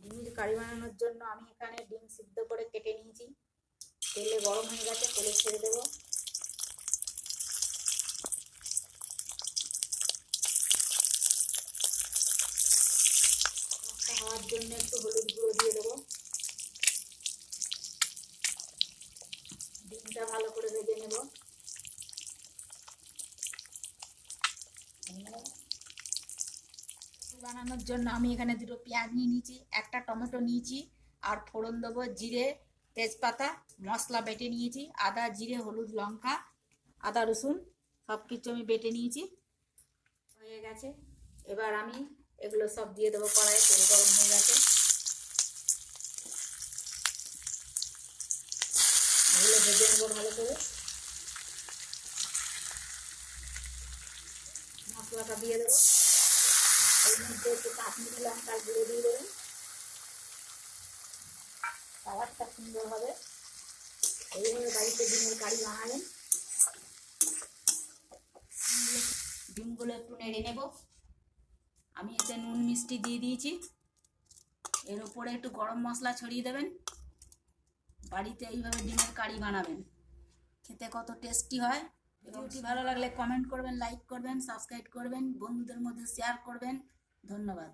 ডিমের কারি বানানোর জন্য আমি এখানে ডিম সিদ্ধ করে কেটে নিয়েছি। তেলে গরম হয়ে গেছে, তেলে ছেড়ে দেবো। খাওয়ার জন্য একটু হলুদ গুঁড়ো দিয়ে দেবো। ডিমটা ভালো করে ভেজে নেব। বানানোর জন্য আমি এখানে দুটো পেঁয়াজ নিয়ে নিয়েছি, একটা টমেটো নিয়েছি আর ফোড়ন দেবো, জিরে, তেজপাতা, মশলা বেটে নিয়েছি, আদা, জিরে, হলুদ, লঙ্কা, আদা, রসুন সব কিছু আমি বেটে নিয়েছি। হয়ে গেছে। এবার আমি এগুলো সব দিয়ে দেবো কড়াই তেল গরম হয়ে গেছে। এগুলো ভেজে নেব ভালো করে। মশলাটা দিয়ে দেবো। এর মধ্যে একটু কাশ্মীরি লঙ্কার গুঁড়ো দিয়ে দেবেন কালারটা সুন্দর হবে এইভাবে বাড়িতে ডিমের কারি ডিমগুলো- ডিমগুলো একটু নেড়ে নেব আমি এতে নুন মিষ্টি দিয়ে দিয়েছি এর উপরে একটু গরম মশলা ছড়িয়ে দেবেন বাড়িতে এইভাবে ডিমের কারি বানাবেন খেতে কত টেস্টি হয় ভিডিওটি ভালো লাগলে কমেন্ট করবেন লাইক করবেন সাবস্ক্রাইব করবেন, বন্ধুদের মধ্যে শেয়ার করবেন। ধন্যবাদ।